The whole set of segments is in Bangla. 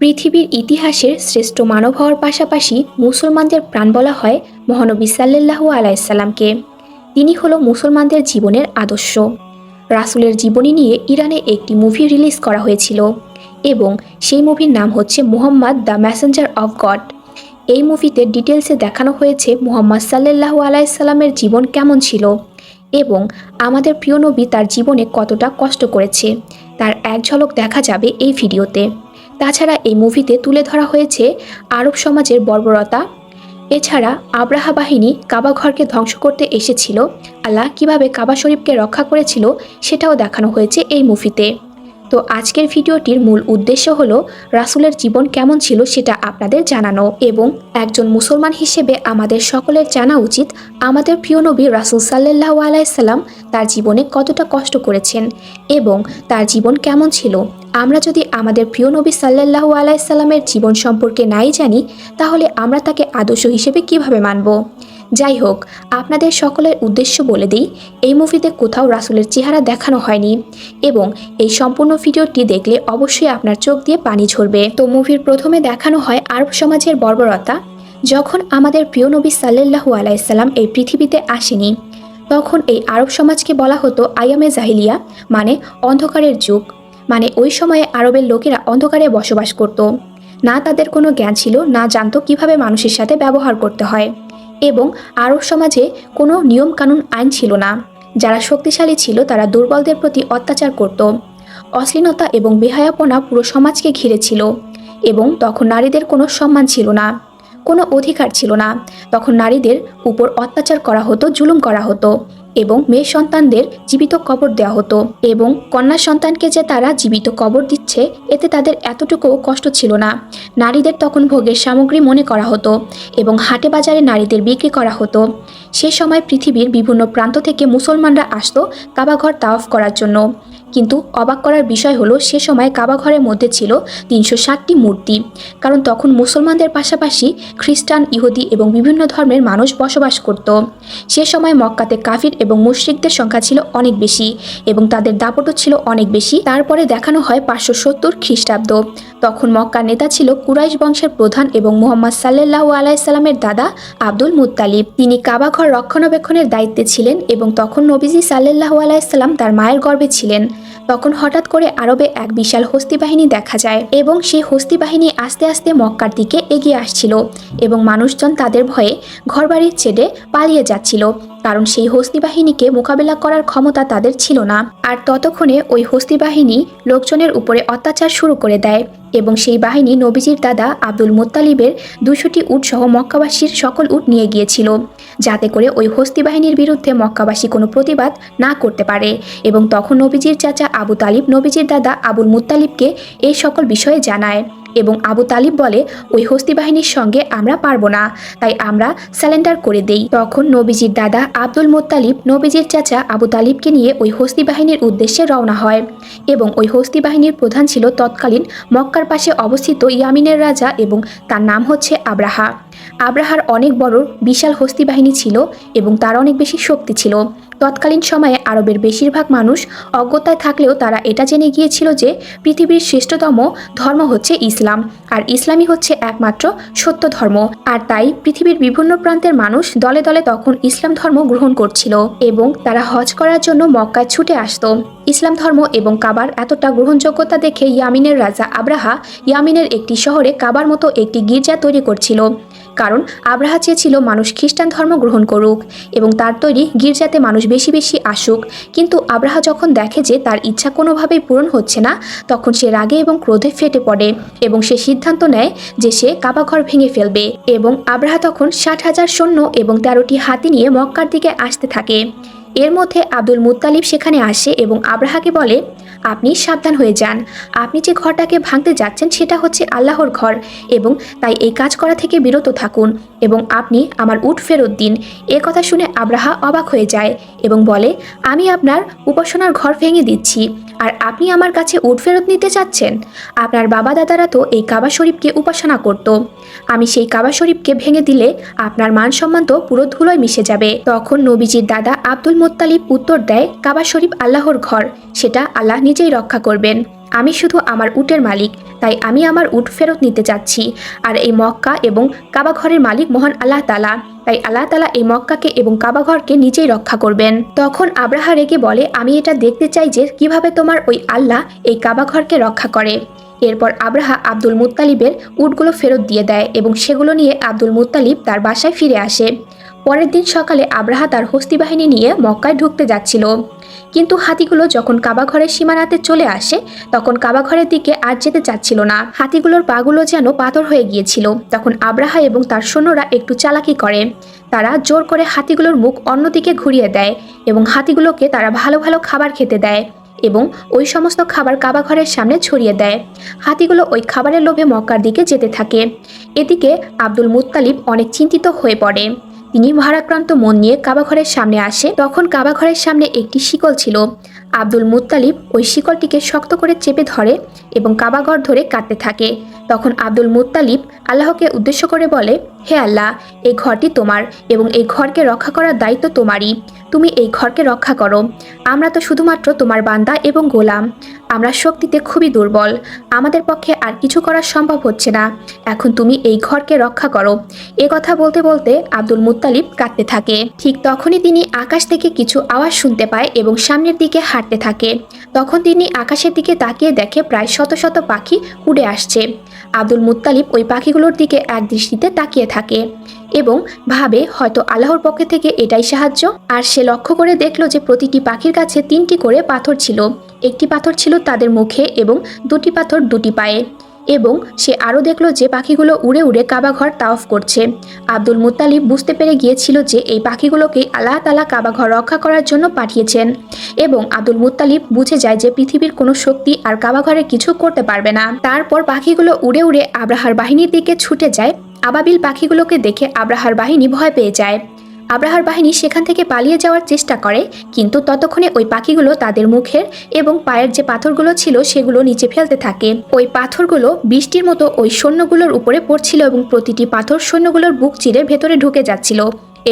পৃথিবীর ইতিহাসের শ্রেষ্ঠ মানব হওয়ার পাশাপাশি মুসলমানদের প্রাণ বলা হয় মহানবী সাল্লাল্লাহু আলাইসাল্লামকে তিনি হলো মুসলমানদের জীবনের আদর্শ। রাসূলের জীবনী নিয়ে ইরানে একটি মুভি রিলিজ করা হয়েছিল এবং সেই মুভির নাম হচ্ছে Muhammad the messenger of God. এই মুভিতে ডিটেলসে দেখানো হয়েছে মুহাম্মদ সাল্লাল্লাহু আলাইসাল্লামের জীবন কেমন ছিল এবং আমাদের প্রিয় নবী তার জীবনে কতটা কষ্ট করেছে। তার এক ঝলক দেখা যাবে এই ভিডিওতে। তাছাড়া এই মুভিতে তুলে ধরা হয়েছে আরব সমাজের বর্বরতা। এছাড়া আব্রাহা বাহিনী কাবা ঘরকে ধ্বংস করতে এসেছিল। আল্লাহ কীভাবে কাবা শরীফকে রক্ষা করেছিল সেটাও দেখানো হয়েছে এই মুভিতে। তো আজকের ভিডিওটির মূল উদ্দেশ্য হলো, রাসূলের জীবন কেমন ছিল সেটা আপনাদের জানানো এবং একজন মুসলমান হিসেবে আমাদের সকলের জানা উচিত আমাদের প্রিয় নবী রাসূল সাল্লাল্লাহু আলাইসাল্লাম তার জীবনে কতটা কষ্ট করেছেন এবং তার জীবন কেমন ছিল। আমরা যদি আমাদের প্রিয় নবী সাল্লাল্লাহু আলাইসাল্লামের জীবন সম্পর্কে নাই জানি, তাহলে আমরা তাকে আদর্শ হিসেবে কীভাবে মানব? যাই হোক আপনাদের সকলের উদ্দেশ্য বলে দিই, এই মুভিতে কোথাও রাসুলের চেহারা দেখানো হয়নি এবং এই সম্পূর্ণ ভিডিওটি দেখলে অবশ্যই আপনার চোখ দিয়ে পানি ঝরবে। তো মুভির প্রথমে দেখানো হয় আরব সমাজের বর্বরতা। যখন আমাদের প্রিয় নবী সাল্লাল্লাহু আলাইসাল্লাম এই পৃথিবীতে আসেনি, তখন এই আরব সমাজকে বলা হতো আয়ামে জাহিলিয়া মানে অন্ধকারের যুগ। মানে ওই সময়ে আরবের লোকেরা অন্ধকারে বসবাস করত। না তাদের কোনো জ্ঞান ছিল, না জানতো কীভাবে মানুষের সাথে ব্যবহার করতে হয়। এবং আরব সমাজে কোনো নিয়মকানুন আইন ছিল না। যারা শক্তিশালী ছিল, তারা দুর্বলদের প্রতি অত্যাচার করত। অশ্লীলতা এবং বেহায়াপনা পুরো সমাজকে ঘিরে ছিল এবং তখন নারীদের কোনো সম্মান ছিল না, কোনো অধিকার ছিল না। তখন নারীদের উপর অত্যাচার করা হতো, জুলুম করা হতো। এবং মেয়ে সন্তানদের জীবিত কবর দেওয়া হতো এবং কন্যা সন্তানকে যে তারা জীবিত কবর দিচ্ছে, এতে তাদের এতটুকুও কষ্ট ছিল না। নারীদের তখন ভোগের সামগ্রী মনে করা হতো এবং হাটে বাজারে নারীদের বিক্রি করা হতো। সে সময় পৃথিবীর বিভিন্ন প্রান্ত থেকে মুসলমানরা আসতো কাবাঘর তাওয়াফ করার জন্য। কিন্তু অবাক করার বিষয় হলো সে সময় কাবাঘরের মধ্যে ছিল তিনশো ষাটটি মূর্তি। কারণ তখন মুসলমানদের পাশাপাশি খ্রিস্টান, ইহুদি এবং বিভিন্ন ধর্মের মানুষ বসবাস করত। সে সময় মক্কাতে কাফির এবং মুশরিকদের সংখ্যা ছিল অনেক বেশি এবং তাদের দাপটও ছিল অনেক বেশি। তারপরে দেখানো হয় পাঁচশো সত্তর খ্রিস্টাব্দ। তখন মক্কার নেতা ছিল কুরাইশ বংশের প্রধান এবং মোহাম্মদ সাল্লাহ আলাইসাল্লামের দাদা আব্দুল মুত্তালিব। তিনি কাবাঘর রক্ষণাবেক্ষণের দায়িত্বে ছিলেন এবং তখন নবীজি সাল্লাহ আলাইসাল্লাম তার মায়ের গর্ভে ছিলেন। তখন হঠাৎ করে আরবে এক বিশাল হস্তি বাহিনী দেখা যায় এবং সেই হস্তি বাহিনী আস্তে আস্তে মক্কার দিকে এগিয়ে আসছিল এবং মানুষজন তাদের ভয়ে ঘরবাড়ির ছেড়ে পালিয়ে যাচ্ছিল, কারণ সেই হস্তি বাহিনীকে মোকাবেলা করার ক্ষমতা তাদের ছিল না। আর ততক্ষণে ওই হস্তি বাহিনী লোকজনের উপরে অত্যাচার শুরু করে দেয়। এবং সেই বাহিনী নবীজির দাদা আব্দুল মোত্তালিবের দুশোটি উট সহ মক্কাবাসীর সকল উট নিয়ে গিয়েছিল, যাতে করে ওই হস্তি বাহিনীর বিরুদ্ধে মক্কাবাসী কোনো প্রতিবাদ না করতে পারে। এবং তখন নবীজির চাচা আবু তালিব নবীজির দাদা আবুল মুত্তালিবকে এই সকল বিষয়ে জানায়। এবং আবু তালিব বলে, ওই হস্তি বাহিনীর সঙ্গে আমরা পারব না, তাই আমরা স্যালেন্ডার করে দেই। তখন নবীজির দাদা আব্দুল মোত্তালিব নবীজির চাচা আবু তালিবকে নিয়ে ওই হস্তি বাহিনীর উদ্দেশ্যে রওনা হয় এবং ওই হস্তি বাহিনীর প্রধান ছিল তৎকালীন মক্কার পাশে অবস্থিত ইয়ামিনের রাজা এবং তার নাম হচ্ছে আব্রাহা। আব্রাহার অনেক বড়, বিশাল হস্তি বাহিনী ছিল এবং তার অনেক বেশি শক্তি ছিল। তৎকালীন সময়ে আরবের বেশিরভাগ মানুষ অজ্ঞতায় থাকলেও তারা এটা জেনে গিয়েছিল যে পৃথিবীর শ্রেষ্ঠতম ধর্ম হচ্ছে ইসলাম, আর ইসলামই হচ্ছে একমাত্র সত্য ধর্ম। আর তাই পৃথিবীর বিভিন্ন প্রান্তের মানুষ দলে দলে তখন ইসলাম ধর্ম গ্রহণ করছিল এবং তারা হজ করার জন্য মক্কায় ছুটে আসতো। ইসলাম ধর্ম এবং কাবার এতটা গ্রহণযোগ্যতা দেখে ইয়ামিনের রাজা আব্রাহা ইয়ামিনের একটি শহরে কাবার মতো একটি গির্জা তৈরি করছিল। কারণ আব্রাহা চেয়েছিল মানুষ খ্রিস্টান ধর্ম গ্রহণ করুক এবং তার তৈরি গির্জাতে মানুষ বেশি বেশি আসুক। কিন্তু আব্রাহা যখন দেখে যে তার ইচ্ছা কোনোভাবেই পূরণ হচ্ছে না, তখন সে রাগে এবং ক্রোধে ফেটে পড়ে এবং সে সিদ্ধান্ত নেয় যে সে কাবাঘর ভেঙে ফেলবে এবং আব্রাহা তখন ষাট হাজার সৈন্য এবং তেরোটি হাতি নিয়ে মক্কার দিকে আসতে থাকে। এর মধ্যে আব্দুল মুত্তালিব সেখানে আসে এবং আব্রাহাকে বলে আপনি সাবধান হয়ে যান। আপনি যে ঘরটাকে ভাঙতে যাচ্ছেন সেটা হচ্ছে আল্লাহর ঘর এবং তাই এই কাজ করা থেকে বিরত থাকুন এবং আপনি আমার উট ফেরত দিন। এ কথা শুনে আব্রাহা অবাক হয়ে যায় এবং বলে, আমি আপনার উপাসনার ঘর ভেঙে দিচ্ছি। আর আপনি আমার কাছে উট ফেরত নিতে চাচ্ছেন? আপনার বাবা দাদারা তো এই কাবা শরীফকে উপাসনা করত। আমি সেই কাবা শরীফকে ভেঙে দিলে আপনার মান সম্মান তো পুরো ধুলোয় মিশে যাবে। তখন নবীজির দাদা আব্দুল মোত্তালিব উত্তর দেয়, কাবা শরীফ আল্লাহর ঘর। সেটা আল্লাহ নিজেই রক্ষা করবেন। আমি শুধু আমার উটের মালিক, তাই আমি আমার উট ফেরত নিতে চাচ্ছি আর এই মক্কা এবং কাবাঘরের মালিক মহান আল্লাহ তালা তাই আল্লাহ তালা এই মক্কাকে এবং কাবাঘরকে নিজেই রক্ষা করবেন। তখন আব্রাহা রেগে বলে, আমি এটা দেখতে চাই যে কীভাবে তোমার ওই আল্লাহ এই কাবাঘরকে রক্ষা করে। এরপর আব্রাহা আব্দুল মুত্তালিবের উটগুলো ফেরত দিয়ে দেয় এবং সেগুলো নিয়ে আব্দুল মুত্তালিব তার বাসায় ফিরে আসে। পরের দিন সকালে আব্রাহা তার হস্তি বাহিনী নিয়ে মক্কায় ঢুকতে যাচ্ছিল। কিন্তু হাতিগুলো যখন কাবাঘরের সীমানাতে চলে আসে, তখন কাবাঘরের দিকে আর যেতে চাচ্ছিল না। হাতিগুলোর পাগুলো যেন পাথর হয়ে গিয়েছিল। তখন আব্রাহা এবং তার সৈন্যরা একটু চালাকি করে। তারা জোর করে হাতিগুলোর মুখ অন্যদিকে ঘুরিয়ে দেয় এবং হাতিগুলোকে তারা ভালো ভালো খাবার খেতে দেয় এবং ওই সমস্ত খাবার কাবাঘরের সামনে ছড়িয়ে দেয়। হাতিগুলো ওই খাবারের লোভে মক্কার দিকে যেতে থাকে। এদিকে আব্দুল মুত্তালিব অনেক চিন্তিত হয়ে পড়ে। তিনি ভারাক্রান্ত মন নিয়ে কাবাঘরের সামনে আসে। তখন কাবাঘরের সামনে একটি শিকল ছিল। আব্দুল মুত্তালিব ওই শিকলটিকে শক্ত করে চেপে ধরে এবং কাবাঘর ধরে কাটতে থাকে। তখন আব্দুল মুত্তালিব আল্লাহকে উদ্দেশ্য করে বলে, হে আল্লাহ, এই ঘরটি তোমার এবং এই ঘরকে রক্ষা করার দায়িত্ব তোমারই। তুমি এই ঘরকে রক্ষা করো। আমরা তো শুধুমাত্র তোমার বান্দা এবং গোলাম। আমরা শক্তিতে খুবই দুর্বল। আমাদের পক্ষে আর কিছু করা সম্ভব হচ্ছে না। এখন তুমি এই ঘরকে রক্ষা করো। এ কথা বলতে বলতে আব্দুল মুত্তালিব কাঁদতে থাকে। ঠিক তখনই তিনি আকাশ থেকে কিছু আওয়াজ শুনতে পায় এবং সামনের দিকে হাঁটতে থাকে। তখন তিনি আকাশের দিকে তাকিয়ে দেখে প্রায় শত শত পাখি উড়ে আসছে। আব্দুল মুত্তালিব ওই পাখিগুলোর দিকে এক দৃষ্টিতে তাকিয়ে থাকে এবং ভাবে, হয়তো আল্লাহর পক্ষ থেকে এটাই সাহায্য। আর সে লক্ষ্য করে দেখল যে প্রতিটি পাখির কাছে তিনটি করে পাথর ছিল। একটি পাথর ছিল তাদের মুখে এবং দুটি পাথর দুটি পায়ে। এবং সে আরও দেখল যে পাখিগুলো উড়ে উড়ে কাবাঘর তাওফ করছে। আব্দুল মুত্তালিব বুঝতে পেরে গিয়েছিল যে এই পাখিগুলোকে আল্লাহ তালা কাবাঘর রক্ষা করার জন্য পাঠিয়েছেন। এবং আব্দুল মুত্তালিব বুঝে যায় যে পৃথিবীর কোনো শক্তি আর কাবাঘরে কিছু করতে পারবে না। তারপর পাখিগুলো উড়ে উড়ে আব্রাহার বাহিনীর দিকে ছুটে যায়। আবাবিল পাখিগুলোকে দেখে আব্রাহার বাহিনী ভয় পেয়ে যায়। আব্রাহার বাহিনী সেখান থেকে পালিয়ে যাওয়ার চেষ্টা করে, কিন্তু ততক্ষণে ওই পাখিগুলো তাদের মুখের এবং পায়ের যে পাথরগুলো ছিল সেগুলো নিচে ফেলতে থাকে। ওই পাথরগুলো বৃষ্টির মতো ওই সৈন্যগুলোর উপরে পড়ছিল এবং প্রতিটি পাথর সৈন্যগুলোর বুক চিরে ভেতরে ঢুকে যাচ্ছিল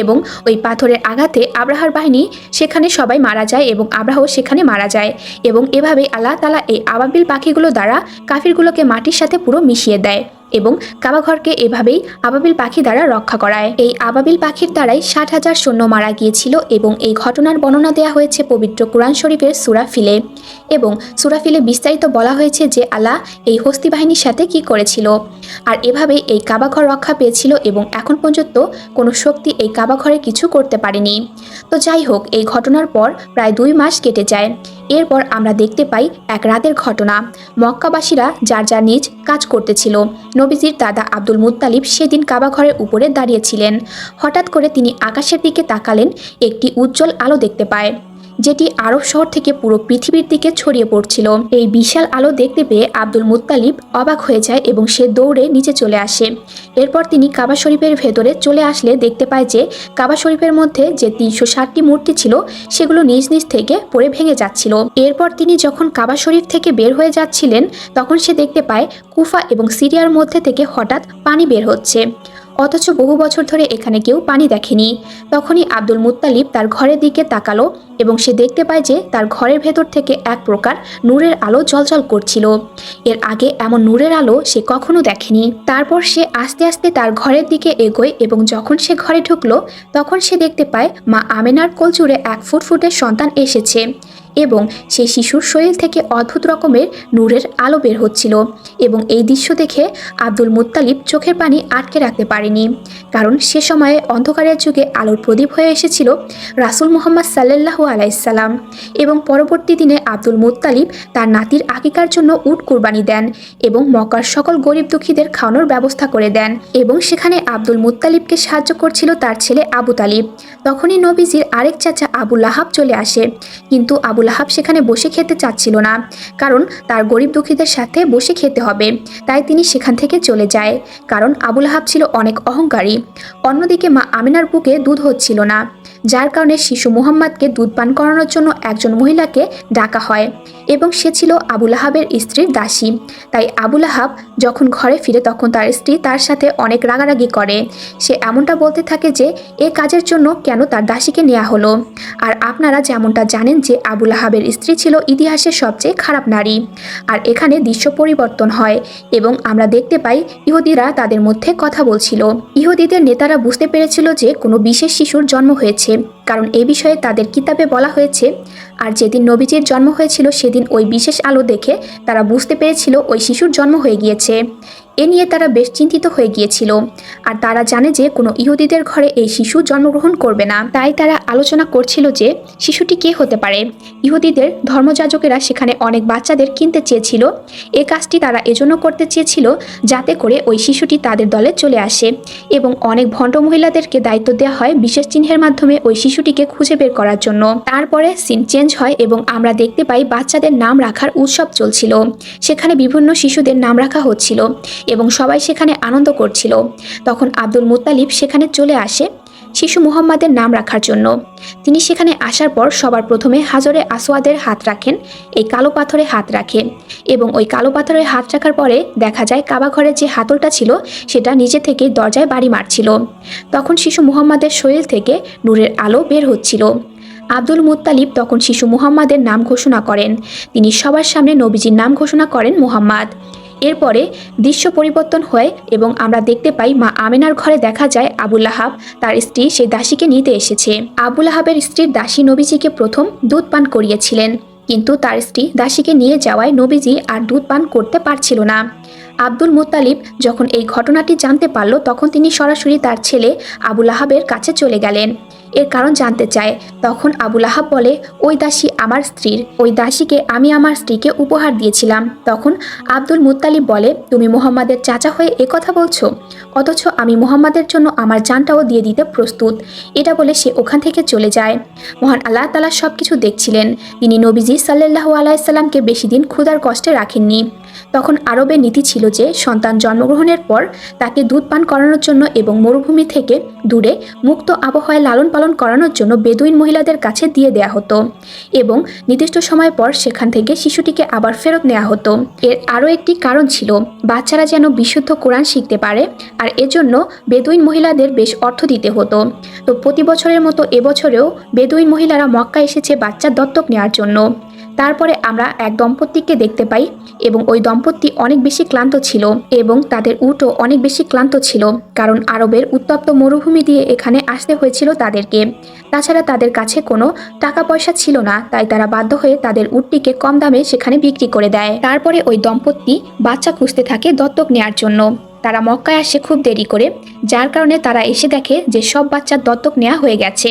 এবং ওই পাথরের আঘাতে আব্রাহার বাহিনী সেখানে সবাই মারা যায় এবং আব্রাহও সেখানে মারা যায় এবং এভাবে আল্লাহ তালা এই আবাবিল পাখিগুলো দ্বারা কাফিরগুলোকে মাটির সাথে পুরো মিশিয়ে দেয়। এবং কাবাঘরকে এভাবেই আবাবিল পাখি দ্বারা রক্ষা করায়। এই আবাবিল পাখির দ্বারাই ষাট হাজার সৈন্য মারা গিয়েছিল এবং এই ঘটনার বর্ণনা দেওয়া হয়েছে পবিত্র কোরআন শরীফের সুরাফিলে এবং সুরাফিলে বিস্তারিত বলা হয়েছে যে আল্লাহ এই হস্তি বাহিনীর সাথে কি করেছিল। আর এভাবে এই কাবাঘর রক্ষা পেয়েছিল এবং এখন পর্যন্ত কোনো শক্তি এই কাবাঘরে কিছু করতে পারেনি। তো যাই হোক, এই ঘটনার পর প্রায় দুই মাস কেটে যায়। এরপর আমরা দেখতে পাই এক রাতের ঘটনা। মক্কাবাসীরা যার যার নিজ কাজ করতেছিল। নবীজির দাদা আব্দুল মুত্তালিব সেদিন কাবাঘরের উপরে দাঁড়িয়েছিলেন। হঠাৎ করে তিনি আকাশের দিকে তাকালেন, একটি উজ্জ্বল আলো দেখতে পায়। যেটি আরব শহর থেকে পুরো পৃথিবীর দিকে ছড়িয়ে পড়ছিল। এই বিশাল আলো দেখতে পেয়ে আব্দুল মুত্তালিব অবাক হয়ে যায় এবং সে দৌড়ে নিচে চলে আসে। এরপর তিনি কাবা শরীফের ভেতরে চলে আসলে দেখতে পায় যে, কাবা শরীফের মধ্যে যে তিনশো ষাটটি মূর্তি ছিল, সেগুলো নিজ নিজ থেকে পড়ে ভেঙে যাচ্ছিল। এরপর তিনি যখন কাবা শরীফ থেকে বের হয়ে যাচ্ছিলেন, তখন সে দেখতে পায় কুফা এবং সিরিয়ার মধ্যে থেকে হঠাৎ পানি বের হচ্ছে। অথচ বহু বছর ধরে এখানে কেউ পানি দেখেনি। তখনই আব্দুল মুত্তালিব তার ঘরের দিকে তাকালো এবং সে দেখতে পায় যে তার ঘরের ভেতর থেকে এক প্রকার নূরের আলো জলজল করছিল। এর আগে এমন নূরের আলো সে কখনো দেখেনি। তারপর সে আস্তে আস্তে তার ঘরের দিকে এগোয় এবং যখন সে ঘরে ঢুকলো, তখন সে দেখতে পায় মা আমেনার কোলচুরে এক ফুটফুটের সন্তান এসেছে। এবং সেই শিশুর শরীর থেকে অদ্ভুত রকমের নূরের আলো বের হচ্ছিল এবং এই দৃশ্য দেখে আব্দুল মুত্তালিব চোখের পানি আটকে রাখতে পারেনি। কারণ সে সময়ে অন্ধকারের যুগে আলোর প্রদীপ হয়ে এসেছিল রাসুল মোহাম্মদ সাল্লাল্লাহু আলাইসাল্লাম এবং পরবর্তী দিনে আব্দুল মুত্তালিব তার নাতির আকিকার জন্য উট কুরবানি দেন এবং মক্কার সকল গরিব দুঃখীদের খাওয়ানোর ব্যবস্থা করে দেন এবং সেখানে আব্দুল মুত্তালিবকে সাহায্য করছিল তার ছেলে আবু তালিব। তখনই নবীজির আরেক চাচা আবু লাহাব চলে আসে। কিন্তু আবু লাহাব সেখানে বসে খেতে চাচ্ছিল না, কারণ তার গরিব দুঃখীদের সাথে বসে খেতে হবে। তাই তিনি সেখান থেকে চলে যায়, কারণ আবুল হাব ছিল অনেক অহংকারী। অন্যদিকে মা আমিনার বুকে দুধ হচ্ছিল না, যার কারণে শিশু মুহাম্madকে দুধ পান করানোর জন্য একজন মহিলাকে ডাকা হয় এবং সে ছিল আবুল আহাবের স্ত্রীর দাসী। তাই আবুল আহাব যখন ঘরে ফিরে তখন তার স্ত্রী তার সাথে অনেক রাগারাগি করে। সে এমনটা বলতে থাকে যে, এ কাজের জন্য কেন তার দাসীকে নেওয়া হলো? আর আপনারা যেমনটা জানেন যে আবুল লাহাবের স্ত্রী ছিল ইতিহাসের সবচেয়ে খারাপ নারী। আর এখানে দৃশ্য পরিবর্তন হয় এবং আমরা দেখতে পাই ইহুদিরা তাদের মধ্যে কথা বলছিল। ইহুদিদের নেতারা বুঝতে পেরেছিল যে কোনো বিশেষ শিশুর জন্ম হয়েছে, কারণ এ বিষয়ে তাদের কিতাবে বলা হয়েছে। আর যেদিন নবীজির জন্ম হয়েছিল সেদিন ওই বিশেষ আলো দেখে তারা বুঝতে পেরেছিল ওই শিশুর জন্ম হয়ে গিয়েছে। এ নিয়ে তারা বেশ চিন্তিত হয়ে গিয়েছিল। আর তারা জানে যে কোনো ইহুদিদের ঘরে এই শিশু জন্মগ্রহণ করবে না। তাই তারা আলোচনা করছিল যে শিশুটি কে হতে পারে। ইহুদিদের ধর্মযাজকেরা সেখানে অনেক বাচ্চাদের কিনতে চেয়েছিল। এ কাজটি তারা এজন্য করতে চেয়েছিল যাতে করে ওই শিশুটি তাদের দলে চলে আসে এবং অনেক ভণ্ড মহিলাদেরকে দায়িত্ব দেওয়া হয় বিশেষ চিহ্নের মাধ্যমে ওই শিশুটিকে খুঁজে বের করার জন্য। তারপরে সিন চেঞ্জ হয় এবং আমরা দেখতে পাই বাচ্চাদের নাম রাখার উৎসব চলছিল। সেখানে বিভিন্ন শিশুদের নাম রাখা হচ্ছিল এবং সবাই সেখানে আনন্দ করছিল। তখন আব্দুল মুত্তালিব সেখানে চলে আসে শিশু মুহাম্মাদের নাম রাখার জন্য। তিনি সেখানে আসার পর সবার প্রথমে হাজরে আসওয়াদের হাত রাখেন, এই কালো পাথরে হাত রাখে এবং ওই কালো পাথরে হাত রাখার পরে দেখা যায় কাবা ঘরে যে হাতলটা ছিল সেটা নিজে থেকে দরজায় বাড়ি মারছিল। তখন শিশু মুহাম্মাদের শরীর থেকে নূরের আলো বের হচ্ছিল। আব্দুল মুত্তালিব তখন শিশু মুহাম্মাদের নাম ঘোষণা করেন। তিনি সবার সামনে নবীজির নাম ঘোষণা করেন মুহাম্মদ। এরপরে দৃশ্য পরিবর্তন হয় এবং আমরা দেখতে পাই মা আমেনার ঘরে দেখা যায় আবুল আহাব তার স্ত্রী সেই দাসীকে নিতে এসেছে। আবুল আহাবের স্ত্রীর দাসী নবীজিকে প্রথম দুধ পান করিয়েছিলেন, কিন্তু তার স্ত্রী দাসীকে নিয়ে যাওয়ায় নবীজি আর দুধ পান করতে পারছিল না। আব্দুল মুত্তালিব যখন এই ঘটনাটি জানতে পারল, তখন তিনি সরাসরি তার ছেলে আবুল আহাবের কাছে চলে গেলেন। এর কারণ জানতে চায়। তখন আবুল আহাব বলে, ওই দাসী আমার স্ত্রীর। ওই দাসীকে আমি আমার স্ত্রীকে উপহার দিয়েছিলাম। তখন আব্দুল মুত্তালিব বলে, তুমি মোহাম্মদের চাচা হয়ে কথা বলছো? অথচ আমি মোহাম্মদের জন্য আমার জানটাও দিয়ে দিতে প্রস্তুত। এটা বলে সে ওখান থেকে চলে যায়। মহান আল্লাহ তালা সব কিছু দেখছিলেন। তিনি নবীজি সাল্লাহ আলাইসাল্লামকে বেশি দিন ক্ষুধার কষ্টে রাখেননি। তখন আরবের নীতি ছিল যে, সন্তান জন্মগ্রহণের পর তাকে দুধ পান করানোর জন্য এবং মরুভূমি থেকে দূরে মুক্ত আবহাওয়ায় লালন পালন করানোর জন্য বেদুইন মহিলাদের কাছে দিয়ে দেয়া হতো এবং নির্দিষ্ট সময় পর সেখান থেকে শিশুটিকে আবার ফেরত নেওয়া হতো। এর আরও একটি কারণ ছিল, বাচ্চারা যেন বিশুদ্ধ কোরআন শিখতে পারে আর এজন্য বেদুইন মহিলাদের বেশ অর্থ দিতে হতো। তো প্রতি বছরের মতো এবছরেও বেদুইন মহিলারা মক্কা এসেছে বাচ্চা দত্তক নেওয়ার জন্য। তারপরে আমরা এক দম্পতিকে দেখতে পাই এবং ওই দম্পতি অনেক বেশি ক্লান্ত ছিল এবং তাদের উটও অনেক বেশি ক্লান্ত ছিল, কারণ আরবের উত্তপ্ত মরুভূমি দিয়ে এখানে আসতে হয়েছিল তাদেরকে। তাছাড়া তাদের কাছে কোনো টাকা পয়সা ছিল না, তাই তারা বাধ্য হয়ে তাদের উটটিকে কম দামে সেখানে বিক্রি করে দেয়। তারপরে ওই দম্পতি বাচ্চা খুঁজতে থাকে দত্তক নেওয়ার জন্য। তারা মক্কায় আসে খুব দেরি করে, যার কারণে তারা এসে দেখে যে সব বাচ্চার দত্তক নেওয়া হয়ে গেছে।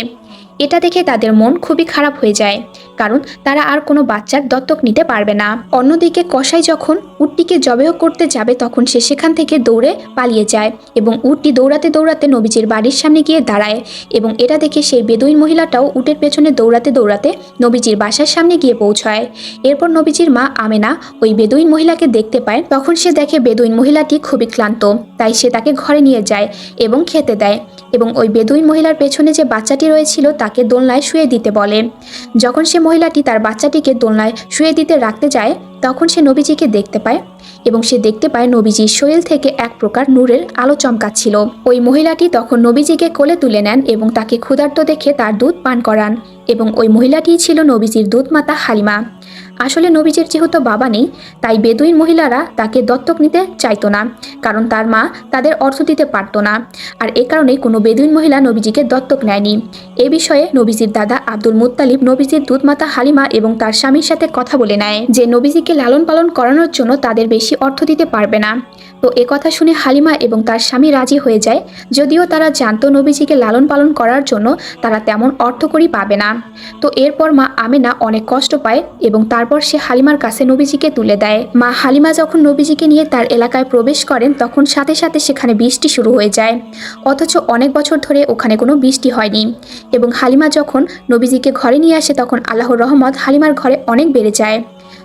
এটা দেখে তাদের মন খুবই খারাপ হয়ে যায়, কারণ তারা আর কোনো বাচ্চার দত্তক নিতে পারবে না। অন্যদিকে কসাই যখন উটটিকে জবেহ করতে যাবে, তখন সে সেখান থেকে দৌড়ে পালিয়ে যায় এবং উটটি দৌড়াতে দৌড়াতে নবীজির বাড়ির সামনে গিয়ে দাঁড়ায় এবং এটা দেখে সেই বেদুইন মহিলাটাও উটের পেছনে দৌড়াতে দৌড়াতে নবীজির বাসার সামনে গিয়ে পৌঁছায়। এরপর নবীজির মা আমেনা ওই বেদুইন মহিলাকে দেখতে পায়। তখন সে দেখে বেদুইন মহিলাটি খুবই ক্লান্ত, তাই সে তাকে ঘরে নিয়ে যায় এবং খেতে দেয় এবং ওই বেদুইন মহিলার পেছনে যে বাচ্চাটি রয়েছিল তাকে দোলনায় শুয়ে দিতে বলে। যখন সে মহিলাটি তার বাচ্চাটিকে দোলনায় শুয়ে দিতে রাখতে যায়, তখন সে নবীজিকে দেখতে পায় এবং সে দেখতে পায় নবীজির শরীর থেকে এক প্রকার নূরের আলো চমকাচ্ছিল। ওই মহিলাটি তখন নবীজিকে কোলে তুলে নেন এবং তাকে ক্ষুধার্ত দেখে তার দুধ পান করান এবং ওই মহিলাটি ছিল নবীজির দুধ মাতা হালিমা। আসলে নবীজের যেহেতু বাবা নেই, তাই বেদুইন মহিলারা তাকে দত্তক নিতে চাইত না, কারণ তার মা তাদের অর্থ দিতে পারত না। আর এ কারণে কোনো বেদুইন মহিলা নবীজিকে দত্তক নেয়নি। এ বিষয়ে নবীজির দাদা আব্দুল মুত্তালিব নবীজির দুধমাতা হালিমা এবং তার স্বামীর সাথে কথা বলে নেয় যে, নবীজিকে লালন পালন করানোর জন্য তাদের বেশি অর্থ দিতে পারবে না। তো এ কথা শুনে হালিমা এবং তার স্বামী রাজি হয়ে যায়। যদিও তারা জানত নবীজিকে লালন পালন করার জন্য তারা তেমন অর্থকরী পাবে না। তো এরপর মা আমেনা অনেক কষ্ট পায় এবং তারপর সে হালিমার কাছে নবীজিকে তুলে দেয়। মা হালিমা যখন নবীজিকে নিয়ে তার এলাকায় প্রবেশ করেন, তখন সাথে সাথে সেখানে বৃষ্টি শুরু হয়ে যায়। অথচ অনেক বছর ধরে ওখানে কোনো বৃষ্টি হয়নি এবং হালিমা যখন নবীজিকে ঘরে নিয়ে আসে, তখন আল্লাহর রহমত হালিমার ঘরে অনেক বেড়ে যায়।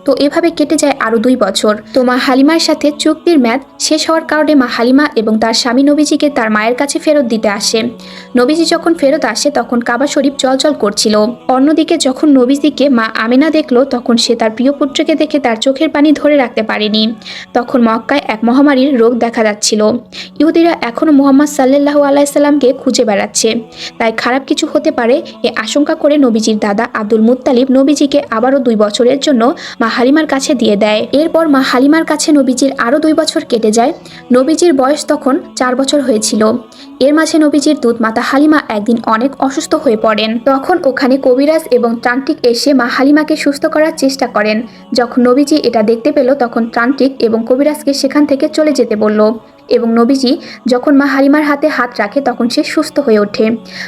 তো এভাবে কেটে যায় আরও দুই বছর। তো মা হালিমার সাথে চুক্তির ম্যাদ শেষ হওয়ার কারণে মা হালিমা এবং তার স্বামী নবীজিকে তার মায়ের কাছে ফেরত দিতে আসে। নবীজি যখন ফেরত আসে, তখন কাবা শরীফ জলজল করছিল। অন্যদিকে যখন নবীজিকে মা আমিনা দেখল, তখন সে তার প্রিয় পুত্রকে দেখে তার চোখের পানি ধরে রাখতে পারেনি। তখন মক্কায় এক মহামারীর রোগ দেখা যাচ্ছিল। ইহুদিরা এখনও মোহাম্মদ সাল্লাহ আলাইসাল্লামকে খুঁজে বেড়াচ্ছে। তাই খারাপ কিছু হতে পারে এ আশঙ্কা করে নবীজির দাদা আব্দুল মুত্তালিব নবীজিকে আবারও দুই বছরের জন্য মা হালিমার কাছে দিয়ে দেয়। এরপর মা হালিমার কাছে নবীজির আরও দুই বছর কেটে যায়। নবীজির বয়স তখন চার বছর হয়েছিল। এর মাঝে নবীজির দুধ মাতা হালিমা একদিন অনেক অসুস্থ হয়ে পড়েন। তখন ওখানে কবিরাজ এবং ত্রান্টিক এসে মা হালিমাকে সুস্থ করার চেষ্টা করেন। যখন নবীজি এটা দেখতে পেল, তখন ত্রান্টিক এবং কবিরাজকে সেখান থেকে চলে যেতে বলল। এবং নবীজি যখন মা হালিমার হাতে হাত রাখে, তখন সে সুস্থ হয়ে ওঠে।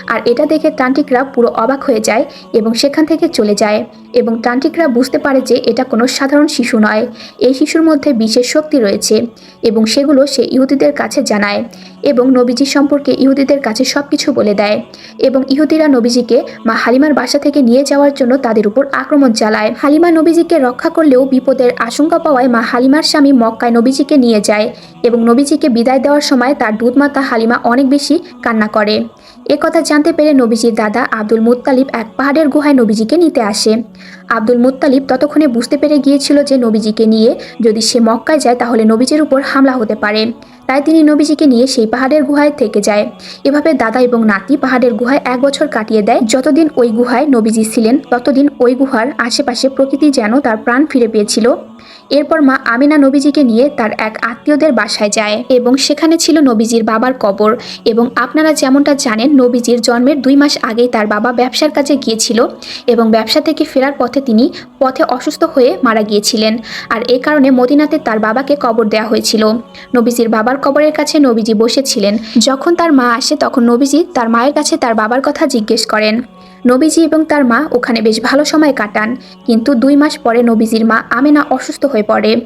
আর এটা দেখে তান্ত্রিকরা পুরো অবাক হয়ে যায় এবং সেখান থেকে চলে যায়। এবং তান্ত্রিকরা বুঝতে পারে যে এটা কোনো সাধারণ শিশু নয়। এই শিশুর মধ্যে বিশেষ শক্তি রয়েছে এবং সেগুলো সে ইহুদিদের কাছে জানায় এবং নবীজি সম্পর্কে ইহুদিদের কাছে সব কিছু বলে দেয় এবং ইহুদিরা নবীজিকে মা হালিমার বাসা থেকে নিয়ে যাওয়ার জন্য তাদের উপর আক্রমণ চালায়। হালিমা নবীজিকে রক্ষা করলেও বিপদের আশঙ্কা পাওয়ায় মা হালিমার স্বামী মক্কায় নবীজিকে নিয়ে যায় এবং নবীজিকে বিদায় দেওয়ার সময় তার দুধমাতা হালিমা অনেক বেশি কান্না করে। এ কথা জানতে পেরে নবীজির দাদা আব্দুল মুত্তালিব এক পাহাড়ের গুহায় নবীজিকে নিতে আসে। আব্দুল মুত্তালিব ততক্ষণে বুঝতে পেরে গিয়েছিল যে নবীজিকে নিয়ে যদি সে মক্কায় যায় তাহলে নবীজির উপর হামলা হতে পারে। তাই তিনি নবীজিকে নিয়ে সেই পাহাড়ের গুহায় থেকে যায়। এভাবে দাদা এবং নাতি পাহাড়ের গুহায় এক বছর কাটিয়ে দেয়। যতদিন ওই গুহায় নবীজি ছিলেন, ততদিন ওই গুহার আশেপাশে প্রকৃতি যেন তার প্রাণ ফিরে পেয়েছিল। এরপর মা আমিনা নবীজিকে নিয়ে তার এক আত্মীয়দের বাসায় যায় এবং সেখানে ছিল নবীজির বাবার কবর এবং আপনারা যেমনটা জানেন, নবীজির জন্মের দুই মাস আগেই তার বাবা ব্যবসার কাজে গিয়েছিল এবং ব্যবসা থেকে ফেরার পথে তিনি পথে অসুস্থ হয়ে মারা গিয়েছিলেন। আর এ কারণে মদিনাতে তার বাবাকে কবর দেওয়া হয়েছিল। নবীজির বাবার কবরের কাছে নবীজি বসেছিলেন। যখন তার মা আসে, তখন নবীজি তার মায়ের কাছে তার বাবার কথা জিজ্ঞেস করেন। নবীজি এবং তার মা ওখানে বেশ ভালো সময় কাটান। কিন্তু দুই মাস পরে নবীজির মা আমেনা অসুস্থ হয়ে পড়ে।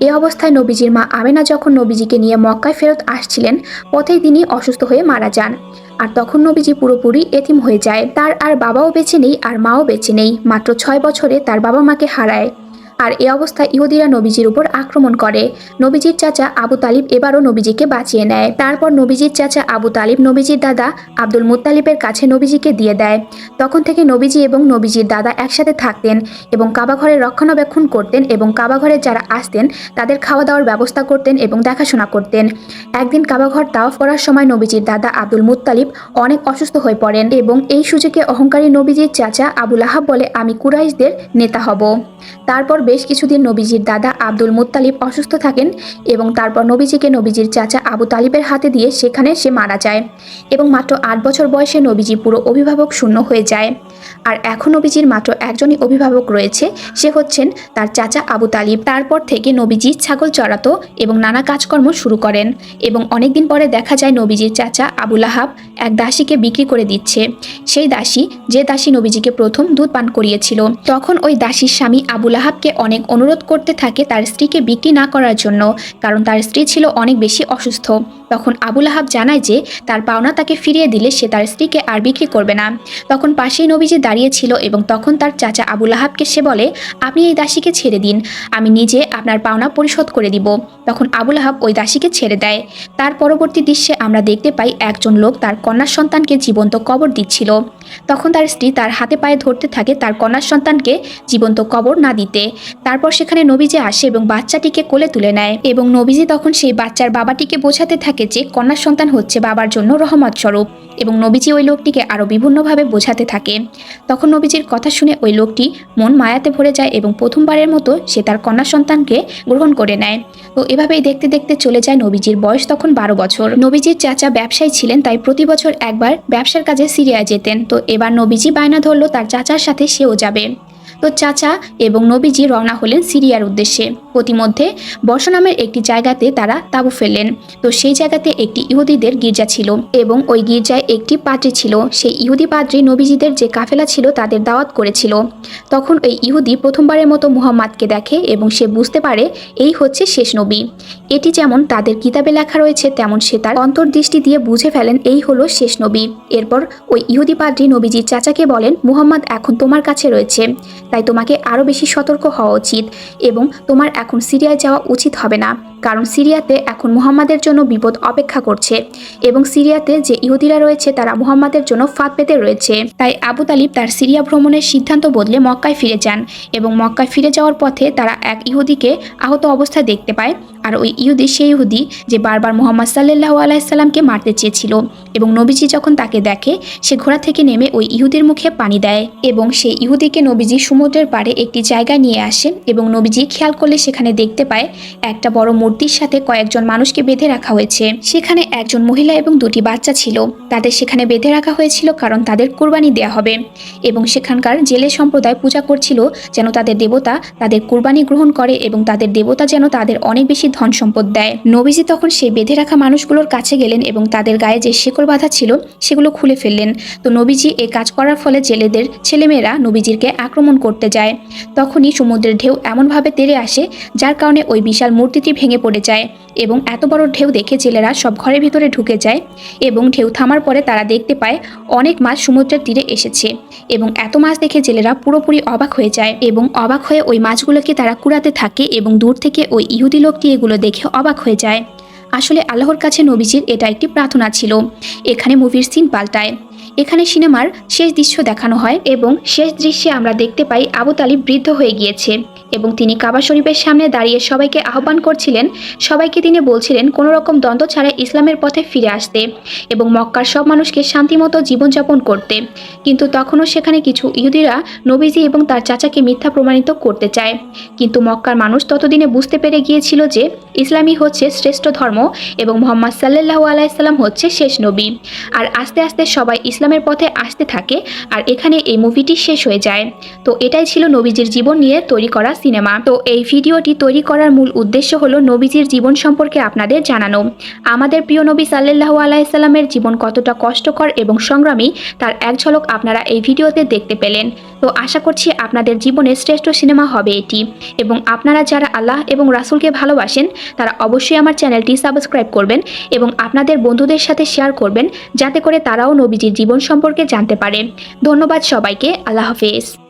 এ অবস্থায় নবীজির মা আমেনা যখন নবীজিকে নিয়ে মক্কায় ফেরত আসছিলেন, পথেই তিনি অসুস্থ হয়ে মারা যান। আর তখন নবীজি পুরোপুরি এতিম হয়ে যায়। তার আর বাবাও বেঁচে নেই, আর মাও বেঁচে নেই। মাত্র ছয় বছরে তার বাবা মাকে হারায়। আর এ অবস্থায় ইহুদিরা নবীজির উপর আক্রমণ করে। নবীজির চাচা আবু তালিব এবারও নবীজিকে বাঁচিয়ে নেয়। তারপর নবীজির চাচা আবু তালিব নবীজির দাদা আব্দুল মুত্তালিবের কাছে নবীজিকে দিয়ে দেয়। তখন থেকে নবীজি এবং নবীজির দাদা একসাথে থাকতেন এবং কাবাঘরের রক্ষণাবেক্ষণ করতেন এবং কাবাঘরে যারা আসতেন তাদের খাওয়া দাওয়ার ব্যবস্থা করতেন এবং দেখাশোনা করতেন। একদিন কাবাঘর তাওয়াফ করার সময় নবীজির দাদা আব্দুল মুত্তালিব অনেক অসুস্থ হয়ে পড়েন এবং এই সুযোগে অহংকারী নবীজির চাচা আবুল আহাব বলে, আমি কুরাইশদের নেতা হব। তারপর বেশ কিছুদিন নবীজির দাদা আব্দুল মুত্তালিব অসুস্থ থাকেন এবং তারপর নবীজিকে নবীজির চাচা আবু তালিবের হাতে দিয়ে সেখানে সে মারা যায় এবং মাত্র আট বছর বয়সে নবীজি পুরো অভিভাবক শূন্য হয়ে যায়। আর এখন নবীজির মাত্র একজনই অভিভাবক রয়েছে, সে হচ্ছেন তার চাচা আবু তালিব। তারপর থেকে নবীজি ছাগল চড়াতো এবং নানা কাজকর্ম শুরু করেন এবং অনেকদিন পরে দেখা যায় নবীজির চাচা আবুল আহাব এক দাসীকে বিক্রি করে দিচ্ছে। সেই দাসী, যে দাসী নবীজিকে প্রথম দুধ পান করিয়েছিল, তখন ওই দাসীর স্বামী আবুল আহাবকে অনেক অনুরোধ করতে থাকে তার স্ত্রীকে বিক্রি না করার জন্য, কারণ তার স্ত্রী ছিল অনেক বেশি অসুস্থ। তখন আবুল আহাব জানায় যে, তার পাওনা তাকে ফিরিয়ে দিলে সে তার স্ত্রীকে আর বিক্রি করবে না। তখন পাশেই নবীজি দাঁড়িয়ে ছিল এবং তখন তার চাচা আবুল আহাবকে সে বলে, আপনি এই দাসীকে ছেড়ে দিন, আমি নিজে আপনার পাওনা পরিশোধ করে দিব। তখন আবুল আহাব ওই দাসীকে ছেড়ে দেয়। তার পরবর্তী দৃশ্যে আমরা দেখতে পাই একজন লোক তার কন্যার সন্তানকে জীবন্ত কবর দিচ্ছিল। তখন তার স্ত্রী তার হাতে পায়ে ধরতে থাকে তার কন্যার সন্তানকে জীবন্ত কবর না দিতে। তারপর সেখানে নবীজি আসে এবং বাচ্চাটিকে কোলে তুলে নেয় এবং নবীজি তখন সেই বাচ্চার বাবাটিকে বোঝাতে থাকে যে কন্যা সন্তান হচ্ছে বাবার জন্য রহমত স্বরূপ এবং নবীজি ওই লোকটিকে আরও বিভিন্নভাবে বোঝাতে থাকে। তখন নবীজির কথা শুনে ওই লোকটি মন মায়াতে ভরে যায় এবং প্রথমবারের মতো সে তার কন্যা সন্তানকে গ্রহণ করে নেয়। তো এভাবেই দেখতে দেখতে চলে যায় নবীজির বয়স তখন বারো বছর। নবীজির চাচা ব্যবসায়ী ছিলেন, তাই প্রতি বছর একবার ব্যবসার কাজে সিরিয়ায় যেতেন। তো এবার নবীজি বায়না ধরলো তার চাচার সাথে সেও যাবে। তো চাচা এবং নবীজি রওনা হলেন সিরিয়ার উদ্দেশ্যে। প্রতিমধ্যে বর্ষ নামের একটি জায়গাতে তারা তাঁবু ফেললেন। তো সেই জায়গাতে একটি ইহুদিদের গির্জা ছিল এবং ওই গির্জায় একটি পাদ্রি ছিল। সেই ইহুদি পাদ্রি নবীজিদের যে কাফেলা ছিল তাদের দাওয়াত করেছিল। তখন ওই ইহুদি প্রথমবারের মতো মুহাম্মাদকে দেখে এবং সে বুঝতে পারে এই হচ্ছে শেষ নবী। এটি যেমন তাদের কিতাবে লেখা রয়েছে, তেমন সে তার অন্তর্দৃষ্টি দিয়ে বুঝে ফেলেন এই হলো শেষ নবী। এরপর ওই ইহুদি পাদ্রি নবীজির চাচাকে বলেন, মুহাম্মদ এখন তোমার কাছে রয়েছে। তাই তোমাকে আরও বেশি সতর্ক হওয়া উচিত এবং তোমার এখন সিরিয়ায় যাওয়া উচিত হবে না, কারণ সিরিয়াতে এখন মুহাম্মাদের জন্য বিপদ অপেক্ষা করছে এবং সিরিয়াতে যে ইহুদিরা রয়েছে তারা মুহাম্মাদের জন্য ফাঁদ পেতে রয়েছে। তাই আবু তালিব তার সিরিয়া ভ্রমণের সিদ্ধান্ত বদলে মক্কায় ফিরে যান এবং মক্কায় ফিরে যাওয়ার পথে তারা এক ইহুদিকে আহত অবস্থায় দেখতে পায় আর ওই ইহুদি সেই ইহুদি যে বারবার মোহাম্মদ সাল্লাহ আলাইসাল্লামকে মারতে চেয়েছিল এবং নবীজি যখন তাকে দেখে সে ঘোড়া থেকে নেমে ওই ইহুদির মুখে পানি দেয় এবং সেই ইহুদিকে নবীজি সমুদ্রের পাড়ে একটি জায়গায় নিয়ে আসে এবং নবীজি খেয়াল করলে সেখানে দেখতে পায়, একটা বড় মূর্তির সাথে কয়েকজন মানুষকে বেঁধে রাখা হয়েছে। সেখানে একজন মহিলা এবং দুটি বাচ্চা ছিল। তাদের সেখানে বেঁধে রাখা হয়েছিল কারণ তাদের কোরবানি দেয়া হবে এবং সেখানকার জেলে সম্প্রদায় পূজা করছিল যেন তাদের দেবতা তাদের কোরবানি গ্রহণ করে এবং তাদের দেবতা যেন তাদের অনেক বেশি ধন সম্পদ দেয়। নবীজি তখন সেই বেঁধে রাখা মানুষগুলোর কাছে গেলেন এবং তাদের গায়ে যে শিকড় বাঁধা ছিল সেগুলো খুলে ফেললেন। তো নবীজি এই কাজ করার ফলে জেলেদের ছেলেমেয়েরা নবীজিরকে আক্রমণ করতে যায়। তখনই সমুদ্রের ঢেউ এমনভাবে তেড়ে আসে, যার কারণে ওই বিশাল মূর্তিটি ভেঙে পড়ে যায় এবং এত বড় ঢেউ দেখে জেলেরা সব ঘরের ভিতরে ঢুকে যায় এবং ঢেউ থামার পরে তারা দেখতে পায় অনেক মাছ সমুদ্রের তীরে এসেছে এবং এত মাছ দেখে জেলেরা পুরোপুরি অবাক হয়ে যায় এবং অবাক হয়ে ওই মাছগুলোকে তারা কুড়াতে থাকে এবং দূর থেকে ওই ইহুদি লোকটি এগুলো দেখে অবাক হয়ে যায়। আসলে আল্লাহর কাছে নবীজির এটা একটি প্রার্থনা ছিল। এখানে মুভির সিন পাল্টায়। এখানে সিনেমার শেষ দৃশ্য দেখানো হয় এবং শেষ দৃশ্যে আমরা দেখতে পাই আবু তালিব বৃদ্ধ হয়ে গিয়েছে এবং তিনি কাবা শরীফের সামনে দাঁড়িয়ে সবাইকে আহ্বান করছিলেন। সবাইকে তিনি বলছিলেন, কোনো রকম দ্বন্দ্ব ছাড়া ইসলামের পথে ফিরে আসতে এবং মক্কার সব মানুষকে শান্তিমতো জীবনযাপন করতে। কিন্তু তখনও সেখানে কিছু ইহুদিরা নবীজি এবং তার চাচাকে মিথ্যা প্রমাণিত করতে চায়। কিন্তু মক্কার মানুষ ততদিনে বুঝতে পেরে গিয়েছিল যে ইসলামই হচ্ছে শ্রেষ্ঠ ধর্ম এবং মোহাম্মদ সাল্লাহ আলাইসাল্লাম হচ্ছে শেষ নবী। আর আস্তে আস্তে সবাই ইসলামের পথে আসতে থাকে আর এখানে এই মুভিটি শেষ হয়ে যায়। তো এটাই ছিল নবীজির জীবন নিয়ে তৈরি করা সিনেমা। তো এই ভিডিওটি তৈরি করার মূল উদ্দেশ্য হলো নবীজির জীবন সম্পর্কে আপনাদের জানানো। আমাদের প্রিয় নবী সাল্লাহ আলাইসাল্লামের জীবন কতটা কষ্টকর এবং সংগ্রামী তার এক ঝলক আপনারা এই ভিডিওতে দেখতে পেলেন। তো আশা করছি আপনাদের জীবনের শ্রেষ্ঠ সিনেমা হবে এটি। এবং আপনারা যারা আল্লাহ এবং রাসুলকে ভালোবাসেন, তারা অবশ্যই আমার চ্যানেলটি সাবস্ক্রাইব করবেন এবং আপনাদের বন্ধুদের সাথে শেয়ার করবেন, যাতে করে তারাও নবীজির জীবন সম্পর্কে জানতে পারেন। ধন্যবাদ সবাইকে। আল্লাহ হাফেজ।